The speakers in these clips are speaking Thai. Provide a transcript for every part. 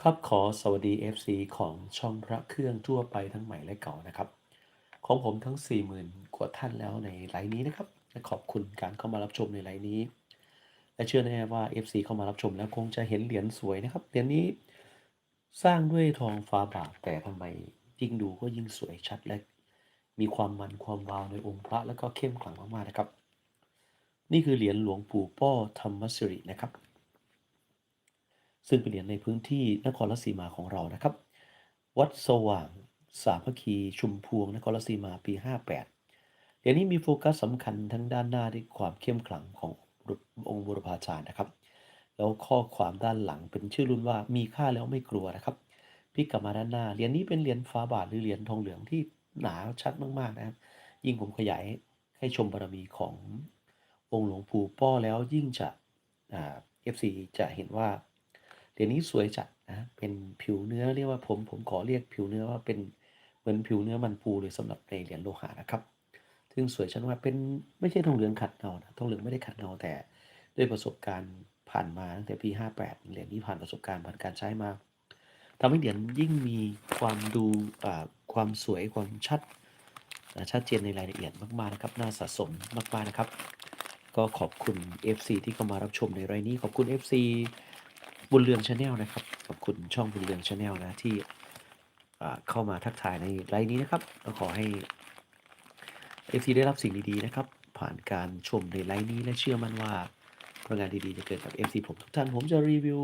ครับขอสวัสดี FC ของช่องพระเครื่องทั่วไปทั้งใหม่และเก่านะครับ ของผมทั้ง 40,000 กว่าท่านแล้วในไลน์นี้นะครับและขอบคุณการเข้ามารับชมในไลน์นี้ และเชื่อแน่ว่า FC เข้ามารับชมแล้วคงจะเห็นเหรียญสวยนะครับเหรียญนี้สร้างด้วยทองฟ้าบาทแต่ทำไมยิ่งดูก็ยิ่งสวยชัดและ มีความมันความวาวในองค์พระแล้วก็เข้มขลังมากๆนะครับ นี่คือเหรียญหลวงปู่ป้อธรรมสิรินะครับ ซึ่งเป็นเหรียญในพื้นที่นครราชสีมาของเรานะครับ วัดสว่างสามัคคีชุมพวงนครราชสีมาปี 58เหรียญนี้มีโฟกัสสำคัญทั้งด้านหน้าด้วยความเข้มขลังขององค์บุรพาจารย์นะครับ แล้วข้อความด้านหลังเป็นชื่อรุ่นว่ามีค่าแล้วไม่กลัวนะครับพลิกกลับมาด้านหน้าเหรียญนี้เป็นเหรียญฟ้าบาทหรือเหรียญทองเหลืองที่หนาชัดมากๆนะครับ ยิ่งผมขยายให้ชมบารมีขององค์หลวงปู่ป้อแล้วยิ่งจะเอฟซีจะเห็นว่า เหรียญนี้สวยจัดนะเป็นผิวเนื้อเรียกว่าผมผมขอเรียกผิวเนื้อว่าเป็นเหมือนผิวเนื้อมันปูเลยสำหรับในเหรียญโลหะนะครับซึ่งสวยชัดว่าเป็นไม่ใช่ทองเหลืองขัดเงานะทองเหลืองไม่ได้ขัดเงาแต่ด้วยประสบการณ์ผ่านมาตั้งแต่ปี 58 เหรียญนี้ผ่านประสบการณ์ผ่านการใช้มาทำให้เหรียญยิ่งมีความดูความสวยความชัดชัดเจนในรายละเอียดมากๆนะครับน่าสะสมมากๆนะครับ ก็ขอบคุณ FC ที่เข้ามารับชมในรายนี้ขอบคุณ FC บุญเรืองชาแนลนะครับ ขอบคุณช่องบุญเรืองชาแนลนะที่เข้ามาทักทายในรายนี้นะครับก็ขอให้ FC ได้รับสิ่งดีๆนะครับ ผ่านการชมในไลน์นี้และเชื่อมั่นว่าผลงานดีๆจะเกิดกับ FC ผมทุกท่านผมจะรีวิว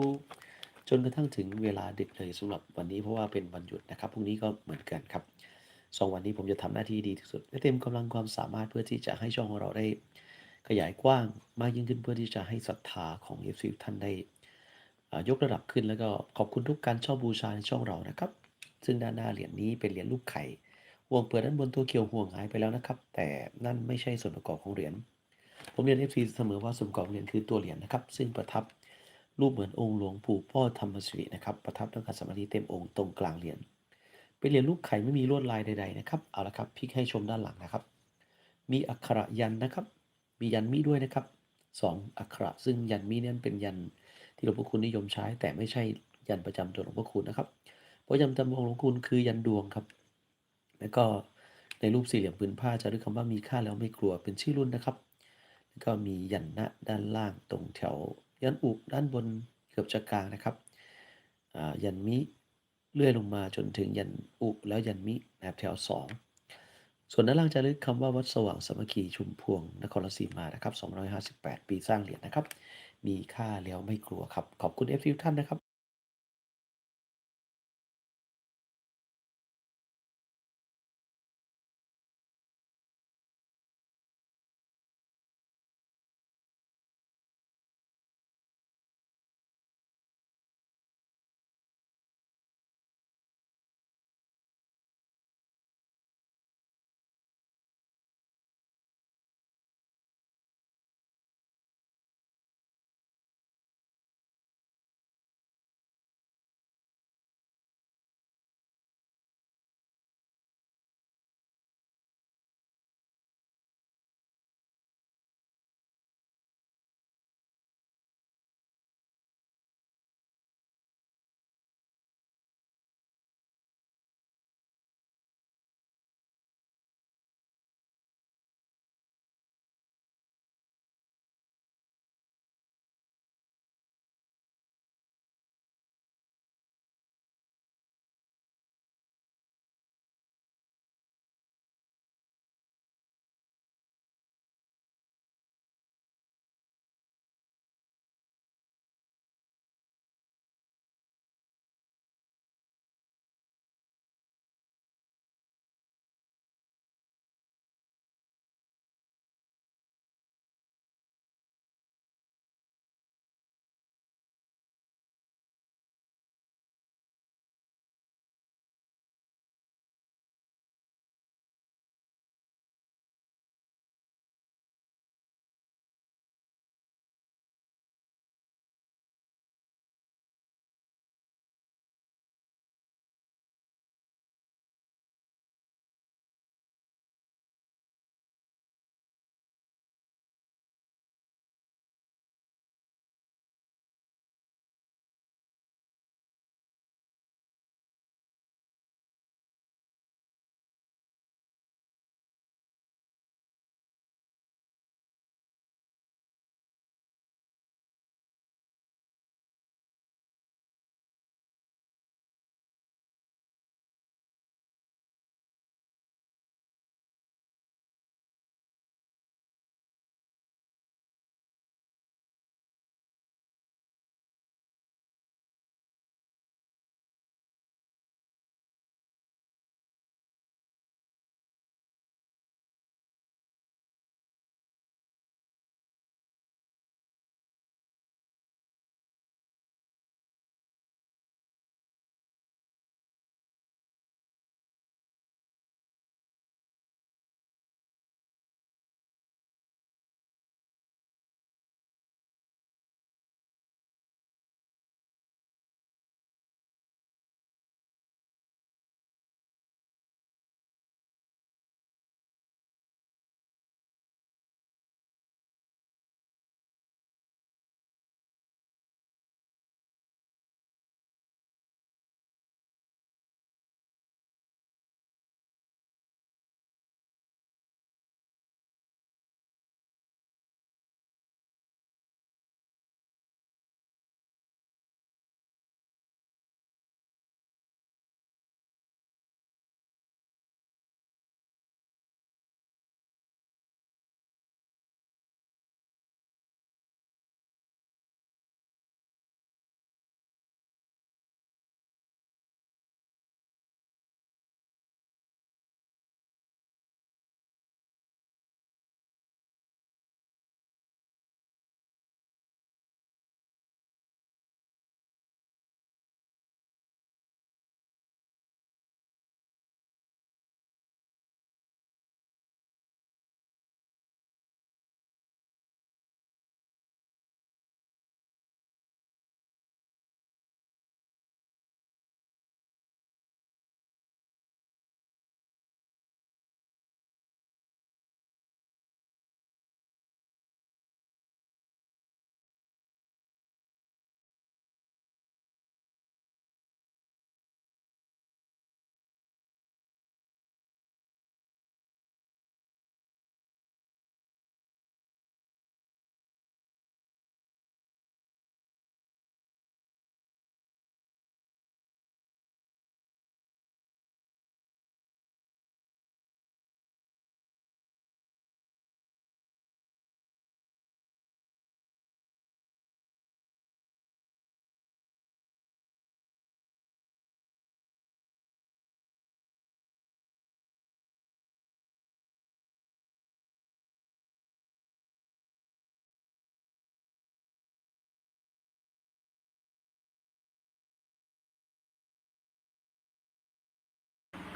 จนกระทั่งถึงเวลาดึกเลยสำหรับวันนี้เพราะว่าเป็นวันหยุดนะครับพรุ่งนี้ก็เหมือนกันครับสองวันนี้ผมจะทำหน้าที่ดีที่สุดและเต็มกำลังความสามารถเพื่อที่จะให้ช่องของเราได้ขยายกว้างมากยิ่งขึ้นเพื่อที่จะให้ศรัทธาของ FC ท่านได้ ยกระดับขึ้นแล้วก็ขอบคุณทุกการชอบบูชาในช่องเรานะครับ ซึ่งด้านหน้าเหรียญนี้เป็นเหรียญลูกไข่ห่วงเปิดด้านบนตัวเขียวห่วงหายไปแล้วนะครับ แต่นั่นไม่ใช่ส่วนประกอบของเหรียญผมเรียน FC เสมอว่าส่วนประกอบเหรียญคือตัวเหรียญนะครับ ซึ่งประทับรูปเหมือนองค์หลวงปู่พ่อธรรมสิรินะครับประทับตั้งแต่สมาธิเต็มองค์ตรงกลางเหรียญเป็นเหรียญลูกไข่ไม่มีลวดลายใดๆนะครับเอาละครับพลิกให้ชมด้านหลังนะครับ มีอักขระยันนะครับ มียันมีด้วยนะครับสองอักขระซึ่งยันมีนั้นเป็นยัน ที่หลวงพ่อคุณนิยมใช้ แต่ไม่ใช่ยันประจำตัวหลวงพ่อคุณนะครับเพราะยันประจำตัวหลวงพ่อคุณคือยันดวงครับ แล้วก็ในรูปสี่เหลี่ยมพื้นผ้าจะด้วยคำว่ามีค่าแล้วไม่กลัวเป็นชื่อรุ่นนะครับ แล้วก็มียันณด้านล่างตรงแถว ยันอุด้านบนเกือบจะกลางนะครับยันมิเลื่อยลงมาจนถึงยันอุแล้วยันมิแบบแถว 2 ส่วนด้านล่างจะลึกคำว่าวัดสว่างสมัคคีชุมพวงนครราชสีมานะครับ258 ปีสร้างเหรียญนะครับ มีค่าแล้วไม่กลัวครับ ขอบคุณเอฟซีท่านนะครับ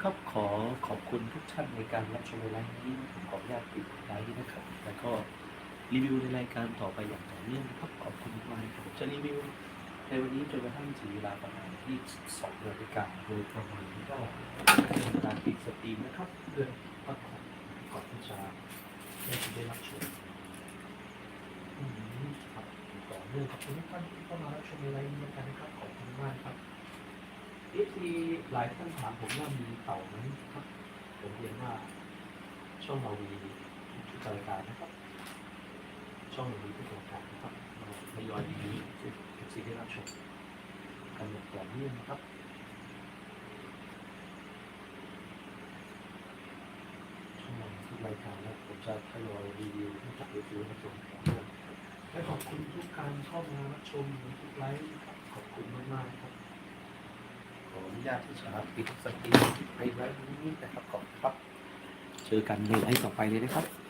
ครับขอขอบคุณทุกท่านในการรับชมในไลฟ์นี้ผมขออนุญาตปิดไลฟ์นะครับ แล้วก็รีวิวในรายการต่อไปอย่างต่อเนื่องครับขอบคุณมากครับผมจะรีวิวในวันนี้จนกระทั่งถึงเวลาประมาณที่สองนาฬิกาโดยประมาณก็เป็นการปิดสตรีมนะครับเพื่อพักผ่อนก่อนที่จะได้รับชมครับต่อเนื่องขอบคุณทุกท่านที่เข้ามารับชมในไลฟ์นี้กันนะครับขอบคุณมากครับ เอฟซีหลายท่านถามผมว่ามีเต่าไหมครับ ผมเรียนว่าช่องเรามีทุกรายการนะครับ ช่องเรามีทุกรายการนะครับเราทยอยดีๆให้เอฟซีได้รับชมกันอย่างต่อเนื่องนะครับช่องเรามีทุกรายการแล้วผมจะทยอยรีวิวให้กับเอฟซีรับชมต่อเนื่องและขอบคุณทุกการเข้ามารับชมทุกไลฟ์ครับขอบคุณมากๆครับ นุญาตที่จะปิดสตรีมในไว้นี้นะครับขอบคุณครับ เจอกันในไลฟ์ต่อไปเลยนะครับ